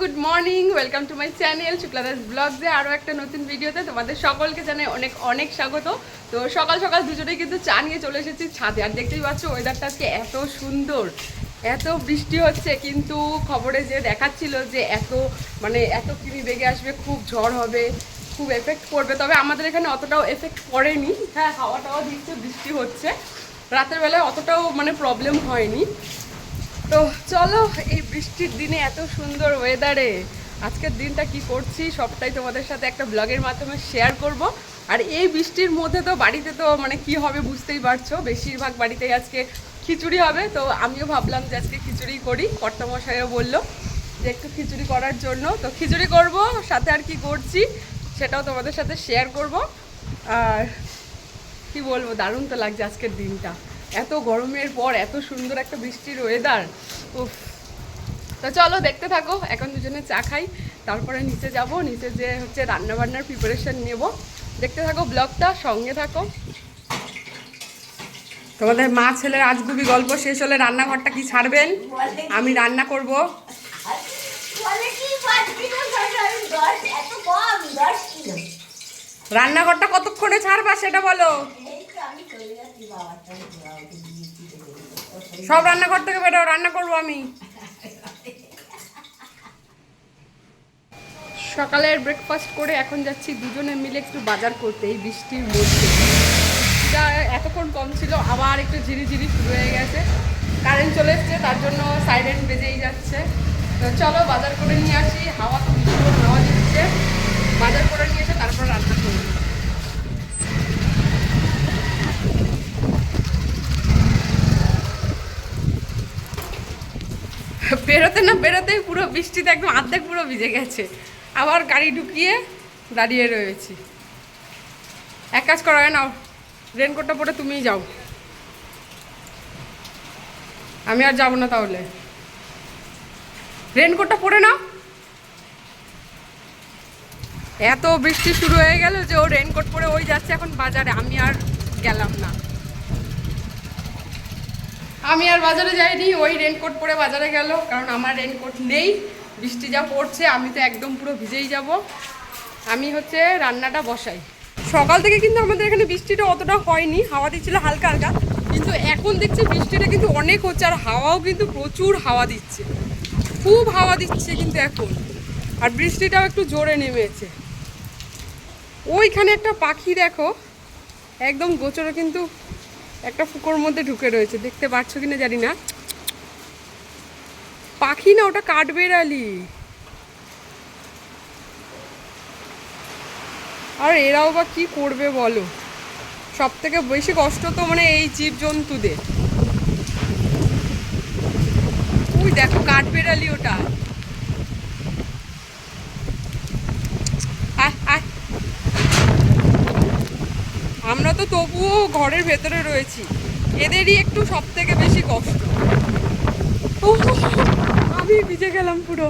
Good morning welcome to my channel Shukladas ব্লগসে আরও একটা নতুন ভিডিওতে তোমাদের সকলকে জানাই অনেক অনেক স্বাগত। তো সকাল সকাল দুজনেই কিন্তু চা নিয়ে চলে এসেছি ছাদে। আর দেখতেই পাচ্ছ ওয়েদারটা আজকে এত সুন্দর, এত বৃষ্টি হচ্ছে, কিন্তু খবরে যে দেখাচ্ছিল যে এত মানে এত কিমি বেগে আসবে, খুব ঝড় হবে, খুব এফেক্ট পড়বে। তবে আমাদের এখানে অতটাও এফেক্ট পড়েনি। হ্যাঁ হাওয়া টাওয়া দিচ্ছে, বৃষ্টি হচ্ছে। রাতের বেলায় অতটাও মানে প্রবলেম হয়নি। তো চলো, এই বৃষ্টির দিনে এত সুন্দর ওয়েদারে আজকের দিনটা কি করছি সবটাই তোমাদের সাথে একটা ব্লগের মাধ্যমে শেয়ার করব। আর এই বৃষ্টির মধ্যে তো বাড়িতে তো মানে কি হবে বুঝতেই পারছ, বেশিরভাগ বাড়িতেই আজকে খিচুড়ি হবে। তো আমিও ভাবলাম যে আজকে খিচুড়ি করি, কর্তামশাইও বলল যে একটু খিচুড়ি করার জন্য। তো খিচুড়ি করব, সাথে আর কি করছি সেটাও তোমাদের সাথে শেয়ার করব। আর কি বলব, দারুণ তো লাগছে আজকের দিনটা। এত গরমের পর এত সুন্দর একটা বৃষ্টির ওয়েদার উফ। তো চলো দেখতে থাকো, এখন দুজনে চা খাই, তারপরে নিচে যাব, নিচে যে হচ্ছে রান্না বান্নার প্রিপারেশন নেব। দেখতে থাকো ব্লগটা সঙ্গে থাকো। তোমাদের মা ছেলের আজগুবি গল্প শেষ হলে রান্নাঘরটা কি ছাড়বেন? আমি রান্না করব। রান্নাঘরটা কতক্ষণে ছাড়বা সেটা বলো। সব রান্নাঘর থেকে বেরো রান্না করব আমি। সকালের ব্রেকফাস্ট করে এখন যাচ্ছি দুজনে মিলে একটু বাজার করতে, এই বৃষ্টির মধ্যে। যা এতক্ষণ কম ছিল, আবার একটু ঝিরিঝিরি শুরু হয়ে গেছে। কারেন্ট চলে এসছে, তার জন্য সাইরেন বেজেই যাচ্ছে। তো চলো বাজার করে নিয়ে আসি, হাওয়া তো ভীষণ হাওয়া দিচ্ছে। বাজার করে নিয়ে এসে তারপর রান্না করব। বেরোতে না বেরোতেই পুরো বৃষ্টিতে একদম অর্ধেক পুরো ভিজে গেছে। আবার গাড়ি ঢুকিয়ে দাঁড়িয়ে রয়েছি। এক কাজ করা নাও রেনকোটটা পরে তুমিই যাও। আমি আর যাব না তাহলে। রেনকোটটা পরে নাও। এত বৃষ্টি শুরু হয়ে গেল যে ও রেনকোট পরে ওই যাচ্ছে এখন বাজারে, আমি আর গেলাম না। আমি আর বাজারে যাইনি, ওই রেনকোট পরে বাজারে গেল, কারণ আমার রেনকোট নেই, বৃষ্টি যা পড়ছে, আমি তো একদম পুরো ভিজেই যাব। আমি হচ্ছে রান্নাটা বসাই। সকাল থেকে কিন্তু আমাদের এখানে বৃষ্টিটা অতটা হয়নি, হাওয়া দিচ্ছিল হালকা হালকা, কিন্তু এখন দেখছি বৃষ্টিটা কিন্তু অনেক হচ্ছে, আর হাওয়াও কিন্তু প্রচুর হাওয়া দিচ্ছে। খুব হাওয়া দিচ্ছে কিন্তু এখন, আর বৃষ্টিটাও একটু জোরে নেমেছে। ওইখানে একটা পাখি দেখো, একদম গোচরে কিন্তু একটা ফুকোর মধ্যে ঢুকে রয়েছে, দেখতে পাচ্ছ কিনা জানি না। পাখি না, ওটা কাঠবেড়ালি। আর এরাও বা কি করবে বলো? সব থেকে বেশি কষ্ট তো মানে এই জীবজন্তুদের। ওই দেখো, কাঠবেড়ালি ওটা আয় আয় আমরা তো তবুও ঘরের ভেতরে রয়েছি। এদেরই একটু সব থেকে বেশি কষ্ট। আমি ভিজে গেলাম পুরো।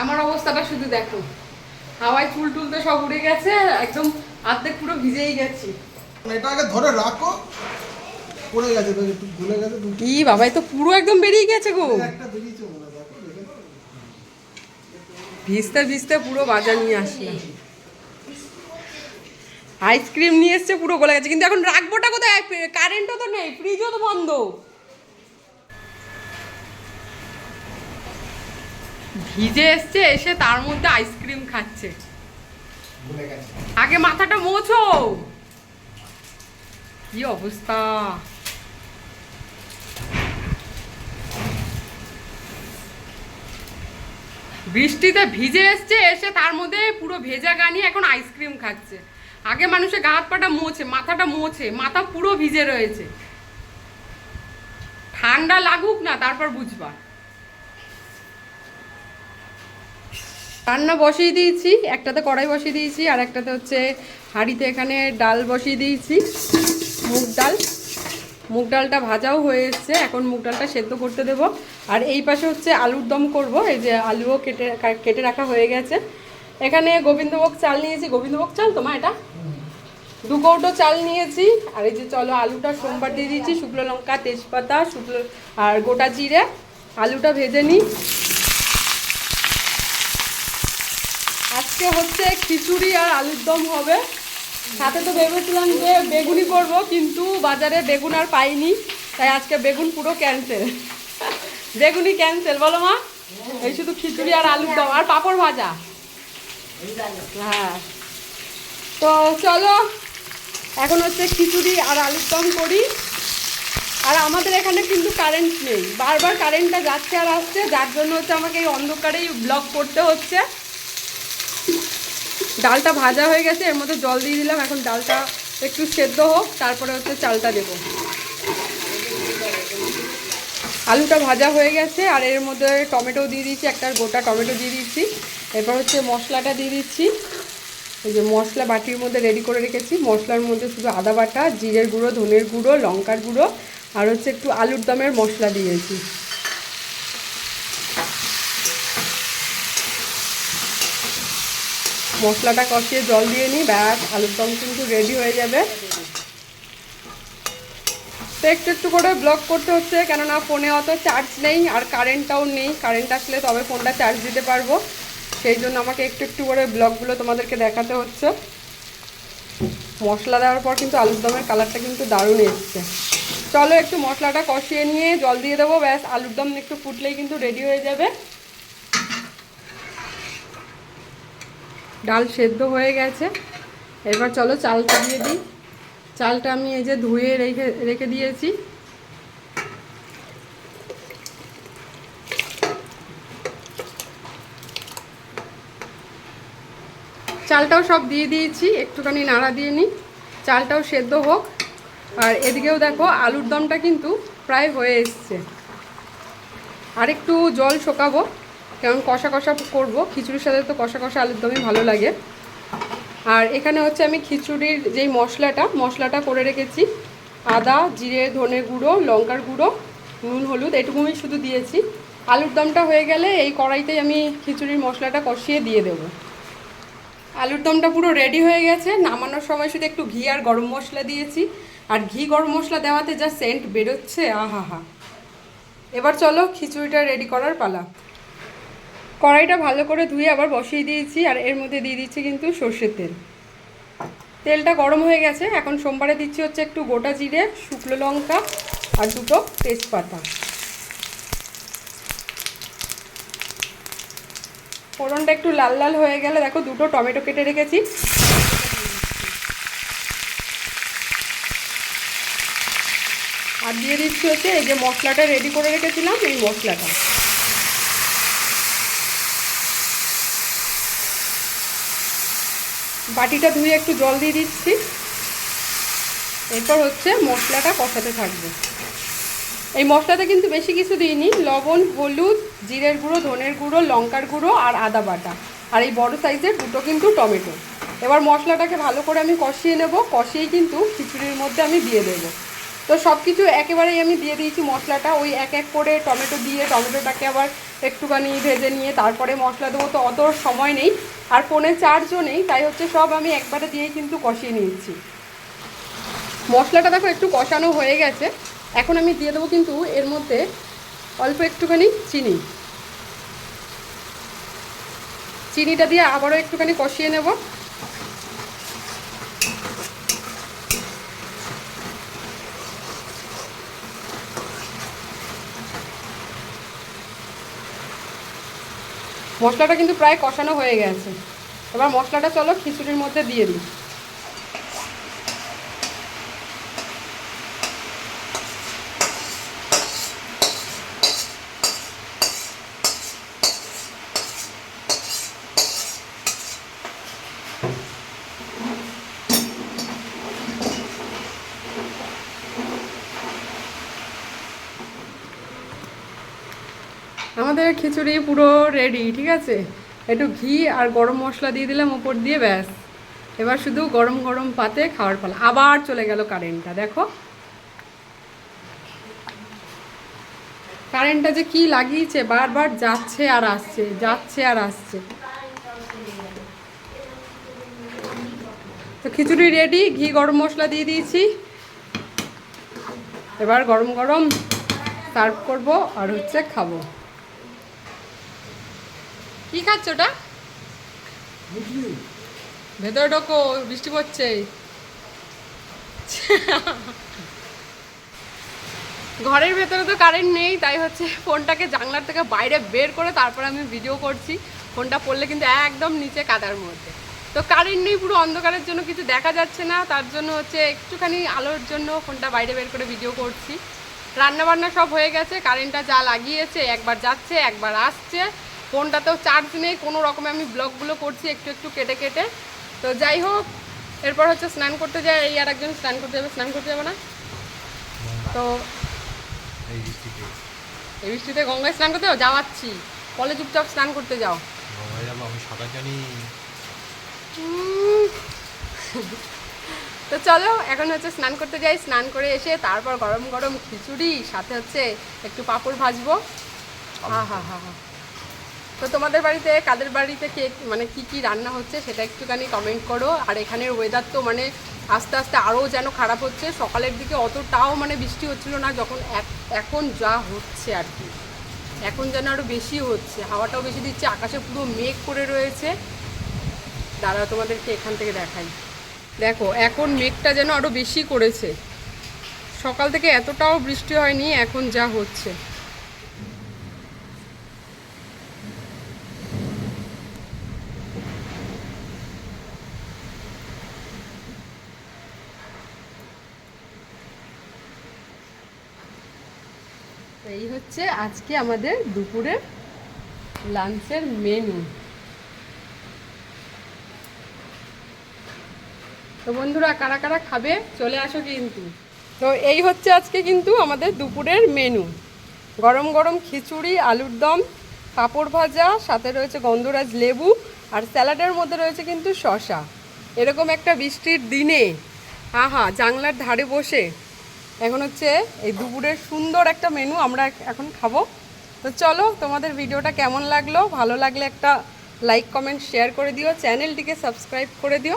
আমার অবস্থাটা শুধু দেখো। হাওয়ায় চুল টুল তো সব উড়ে গেছে একদম অর্ধেক পুরো ভিজেই গেছি। এটা আগে ধরে রাখো। পড়ে গেছে একটু ভুলে গেছে কি বাবা তো পুরো একদম বেরিয়ে গেছে গো। একটা বেরিয়েছে। ভিজতে ভিজতে পুরো বাজার নিয়ে আসলাম। আইসক্রিম নিয়ে এসছে পুরো গলে গেছে। কিন্তু এখন রাখবোটা কোথায়? কারেন্টও তো নেই ফ্রিজও তো বন্ধ। ভিজে এসছে এসে তার মধ্যে আইসক্রিম খাচ্ছে। আগে মাথাটা মোছো। কি অবস্থা? বৃষ্টিতে ভিজে এসছে এসে তার মধ্যে পুরো ভেজা গানি এখন আইসক্রিম খাচ্ছে। আগে মানুষের গা হাত পাটা মোছে, মাথাটা মোছে, মাথা পুরো ভিজে রয়েছে। ঠান্ডা লাগুক না, তারপর বুঝবা। রান্না বসিয়ে দিয়েছি, একটাতে কড়াই বসিয়ে দিয়েছি, আর একটাতে হচ্ছে হাঁড়িতে এখানে ডাল বসিয়ে দিয়েছি। মুগ ডাল। মুগ ডালটা ভাজাও হয়ে এসছে, এখন মুগ ডালটা সেদ্ধ করতে দেব। আর এই পাশে হচ্ছে আলুর দম করব, এই যে আলুও কেটে কেটে রাখা হয়ে গেছে। এখানে গোবিন্দভোগ চাল নিয়েছি। গোবিন্দভোগ চাল তো মা এটা? দু কৌটো চাল নিয়েছি। আর এই যে চলো আলুটা সোমবার দিয়ে দিয়েছি, শুকনো লঙ্কা, তেজপাতা, শুকনো আর গোটা জিরে। আলুটা ভেজে নিই। আজকে হচ্ছে খিচুড়ি আর আলুর দম হবে। সাথে তো ভেবেছিলাম যে বেগুনি করব, কিন্তু বাজারে বেগুন আর পাইনি। তাই আজকে বেগুন পুরো ক্যান্সেল বেগুনি ক্যান্সেল বলো মা, এই শুধু খিচুড়ি আর আলুর দম। আর পাঁপড় ভাজা? হ্যাঁ তো চলো, এখন হচ্ছে খিচুড়ি আর আলুর দম করি। আর আমাদের এখানে কিন্তু কারেন্ট নেই। বারবার কারেন্টটা যাচ্ছে আর আসছে, যার জন্য হচ্ছে আমাকে এই অন্ধকারেই ব্লক করতে হচ্ছে। ডালটা ভাজা হয়ে গেছে, এর মধ্যে জল দিয়ে দিলাম। এখন ডালটা একটু সেদ্ধ হোক, তারপরে হচ্ছে চালটা দেবো। আলুটা ভাজা হয়ে গেছে, আর এর মধ্যে টমেটো দিয়ে দিয়েছি, একটা গোটা টমেটো দিয়ে দিচ্ছি এরপর হচ্ছে মশলাটা দিয়ে দিচ্ছি। এই যে মশলা বাটির মধ্যে রেডি করে রেখেছি। মশলার মধ্যে শুধু আদা বাটা, জিরের গুঁড়ো, ধনের গুঁড়ো, লঙ্কার গুঁড়ো আর হচ্ছে একটু আলুর দমের মশলা দিয়েছি। মশলাটা কষিয়ে জল দিয়ে নিই, ব্যাস, আলুর দম কিন্তু রেডি হয়ে যাবে। তো একটু একটু করে ব্লক করতে হচ্ছে, কেননা ফোনে অত চার্জ নেই আর কারেন্টটাও নেই। কারেন্ট আসলে তবে ফোনটা চার্জ দিতে পারব। সেই জন্য আমাকে একটু একটু করে ব্লগগুলো তোমাদেরকে দেখাতে হচ্ছে। মশলা দেওয়ার পর কিন্তু আলুর দমের কালারটা কিন্তু দারুণ এসছে। চলো একটু মশলাটা কষিয়ে নিয়ে জল দিয়ে দেবো, ব্যাস, আলুর দম একটু ফুটলেই কিন্তু রেডি হয়ে যাবে। ডাল সেদ্ধ হয়ে গেছে। এবার চলো চালটা দিয়ে দিই। চালটা আমি এই যে ধুয়ে রেখে রেখে দিয়েছি। চালটাও সব দিয়ে দিয়েছি, একটুখানি নাড়া দিয়ে নিই। চালটাও সেদ্ধ হোক। আর এদিকেও দেখো, আলুর দমটা কিন্তু প্রায় হয়ে এসছে। আর একটু জল শোকাবো, কারণ কষা কষা করব। খিচুড়ির সাথে তো কষা কষা আলুর দমই ভালো লাগে। আর এখানে হচ্ছে আমি খিচুড়ির যেই মশলাটা মশলাটা করে রেখেছি। আদা, জিরে, ধনে গুঁড়ো, লঙ্কার গুঁড়ো, নুন, হলুদ এটুকু আমি শুধু দিয়েছি। আলুর দমটা হয়ে গেলে এই কড়াইতেই আমি খিচুড়ির মশলাটা কষিয়ে দিয়ে দেবো। আলুর দমটা পুরো রেডি হয়ে গেছে। নামানোর সময় শুধু একটু ঘি আর গরম মশলা দিয়েছি। আর ঘি গরম মশলা দেওয়াতে যা সেন্ট বেরোচ্ছে আহা হা এবার চলো খিচুড়িটা রেডি করার পালা। কড়াইটা ভালো করে ধুয়ে আবার বসিয়ে দিয়েছি, আর এর মধ্যে দিয়ে দিচ্ছি কিন্তু সর্ষের তেল। তেলটা গরম হয়ে গেছে, এখন সোমবারে দিচ্ছি হচ্ছে একটু গোটা জিরে, শুকনো লঙ্কা আর দুটো তেজপাতা। ফোড়নটা একটু লাল লাল হয়ে গেলে দেখো দুটো টমেটো কেটে রেখেছি। আর দিয়ে দিচ্ছি হচ্ছে এই যে মশলাটা রেডি করে রেখেছিলাম, এই মশলাটা। বাটিটা ধুয়ে একটু জল দিয়ে দিচ্ছি। এরপর হচ্ছে মশলাটা কষাতে থাকবে। এই মশলাতে কিন্তু বেশি কিছু দিইনি। লবণ, হলুদ, জিরের গুঁড়ো, ধনের গুঁড়ো, লঙ্কার গুঁড়ো আর আদা বাটা। আর এই বড় সাইজের দুটো কিন্তু টমেটো। এবার মশলাটাকে ভালো করে আমি কষিয়ে নেব। কষিয়েই কিন্তু খিচুড়ির মধ্যে আমি দিয়ে দেবো। তো সব কিছু একেবারেই আমি দিয়ে দিয়েছি মশলাটা। ওই এক এক করে টমেটো দিয়ে টমেটোটাকে আবার একটুখানি ভেজে নিয়ে তারপরে মশলা দেবো। তো অত সময় নেই। আর ফোনে চার্জও নেই। তাই হচ্ছে সব আমি একবারে দিয়েই কিন্তু কষিয়ে নিয়েছি। মশলাটা দেখো একটু কষানো হয়ে গেছে। এখন আমি দিয়ে দেবো কিন্তু এর মধ্যে অল্প একটুখানি চিনি। চিনিটা দিয়ে আবারও একটুখানি কষিয়ে নেব। মশলাটা কিন্তু প্রায় কষানো হয়ে গেছে। এবার মশলাটা চলো খিচুড়ির মধ্যে দিয়ে দিই আমাদের খিচুড়ি পুরো রেডি ঠিক আছে? একটু ঘি আর গরম মশলা দিয়ে দিলাম ওপর দিয়ে, ব্যাস। এবার শুধু গরম গরম পাতে খাওয়ার পালা। আবার চলে গেল কারেন্টটা দেখো। কারেন্টটা যে কি লাগিয়েছে, বারবার যাচ্ছে আর আসছে, যাচ্ছে আর আসছে। তো খিচুড়ি রেডি ঘি গরম মশলা দিয়ে দিয়েছি। এবার গরম গরম সার্ভ করব আর হচ্ছে খাব। কি খাচ্ছ ওটা? ভেতরে ঢোকো, বৃষ্টি পড়ছে। ঘরের ভেতরে তো কারেন্ট নেই, তাই হচ্ছে ফোনটাকে জানলার থেকে বাইরে বের করে তারপর আমি ভিডিও করছি। ফোনটা পড়লে কিন্তু একদম নিচে কাদার মধ্যে। তো কারেন্ট নেই, পুরো অন্ধকারের জন্য কিছু দেখা যাচ্ছে না। তার জন্য হচ্ছে একটুখানি আলোর জন্য ফোনটা বাইরে বের করে ভিডিও করছি। রান্না বান্না সব হয়ে গেছে কারেন্টটা যা লাগিয়েছে, একবার যাচ্ছে, একবার আসছে। ফোনটাতেও চার্জ নেই কোনো রকমে আমি ব্লগগুলো করছি একটু একটু কেটে কেটে। তো যাই হোক এরপর হচ্ছে স্নান করতে যায় এই আর একজন স্নান করতে যাবে স্নান করতে যাবে না? তো এই বৃষ্টিতে। গঙ্গায় স্নান করতে যাও? যাওয়াচ্ছি। কলে চুপচাপ স্নান করতে যাও। তো চলো এখন হচ্ছে স্নান করতে যাই স্নান করে এসে তারপর গরম গরম খিচুড়ি সাথে হচ্ছে একটু পাঁপড় ভাজবো। হা হা হা হা। তো তোমাদের বাড়িতে, কাদের বাড়িতে কে মানে কি কি রান্না হচ্ছে সেটা একটুখানি কমেন্ট করো। আর এখানের ওয়েদার তো মানে আস্তে আস্তে আরও যেন খারাপ হচ্ছে। সকালের দিকে অতটাও মানে বৃষ্টি হচ্ছিল না, যখন এখন যা হচ্ছে আর কি। এখন যেন আরও বেশি হচ্ছে। হাওয়াটাও বেশি দিচ্ছে, আকাশে পুরো মেঘ করে রয়েছে। দাঁড়া তোমাদেরকে এখান থেকে দেখাই। দেখো, এখন মেঘটা যেন আরও বেশি করেছে। সকাল থেকে এতটাও বৃষ্টি হয়নি, এখন যা হচ্ছে। এই হচ্ছে আজকে আমাদের দুপুরের লাঞ্চের মেনু। তো বন্ধুরা, কারা কারা খাবে চলে আসো কিন্তু। তো এই হচ্ছে আজকে কিন্তু আমাদের দুপুরের মেনু। গরম গরম খিচুড়ি, আলুর দম, পাঁপড় ভাজা, সাথে রয়েছে গন্ধরাজ লেবু আর স্যালাডের মধ্যে রয়েছে কিন্তু শশা এরকম একটা বৃষ্টির দিনে, আহা, জানলার ধারে বসে এখন হচ্ছে এই দুপুরের সুন্দর একটা মেনু আমরা এখন খাব। তো চলো, তোমাদের ভিডিওটা কেমন লাগল? ভালো লাগলে একটা লাইক কমেন্ট শেয়ার করে দিও। চ্যানেলটিকে সাবস্ক্রাইব করে দিও।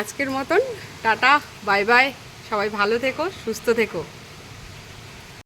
আজকের মতন, টাটা বাই বাই সবাই ভালো থেকো, সুস্থ থেকো।